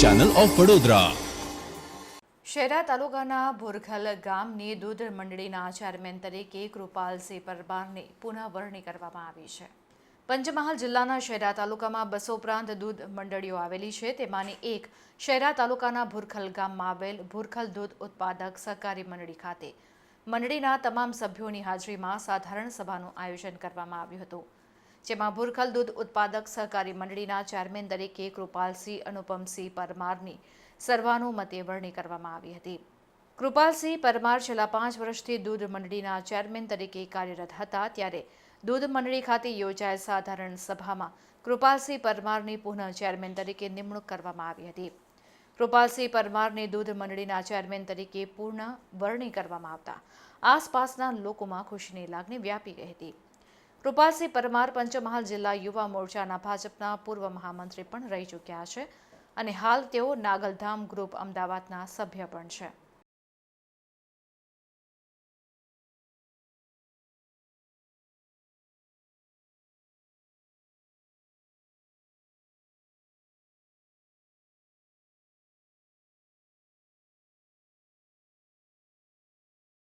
Channel of Vadodara Shehera તાલુકાના ભોરખલ ગામની દૂધ મંડળીના ચેરમેન તરીકે કૃપાલસિંહ પરમારને પુનઃ કરવામાં આવી છે. પંચમહાલ જિલ્લાના શહેરા તાલુકામાં બસો ઉપરાંત દૂધ મંડળીઓ આવેલી છે. તેમાંની એક શહેરા તાલુકાના ભુરખલ ગામમાં આવેલ ભુરખલ દૂધ ઉત્પાદક સહકારી મંડળી ખાતે. મંડળીના તમામ સભ્યોની હાજરીમાં સાધારણ સભાનું આયોજન કરવામાં આવ્યું હતું. જેમાં ભુરખલ દૂધ ઉત્પાદક સહકારી મંડળીના ચેરમેન તરીકે કૃપાલસિંહ અનુપમસિંહ પરમારની સર્વાનુમતે વરણી કરવામાં આવી હતી. કૃપાલસિંહ પરમાર છેલ્લા પાંચ વર્ષથી દૂધ મંડળીના ચેરમેન તરીકે કાર્યરત હતા ત્યારે દૂધ મંડળી ખાતે યોજાયેલ સાધારણ સભામાં કૃપાલસિંહ પરમારની પુનઃ ચેરમેન તરીકે નિમણૂક કરવામાં આવી હતી. કૃપાલસિંહ પરમારની દૂધ મંડળીના ચેરમેન તરીકે પૂર્ણ વરણી કરવામાં આવતા આસપાસના લોકોમાં ખુશીની લાગણી વ્યાપી ગઈ હતી. કૃપાલસિંહ પરમાર પંચમહાલ જિલ્લા યુવા મોરચાના ભાજપના પૂર્વ મહામંત્રી પણ રહી ચૂક્યા છે. અને હાલ તેઓ નાગલધામ ગ્રુપ અમદાવાદના સભ્ય પણ છે.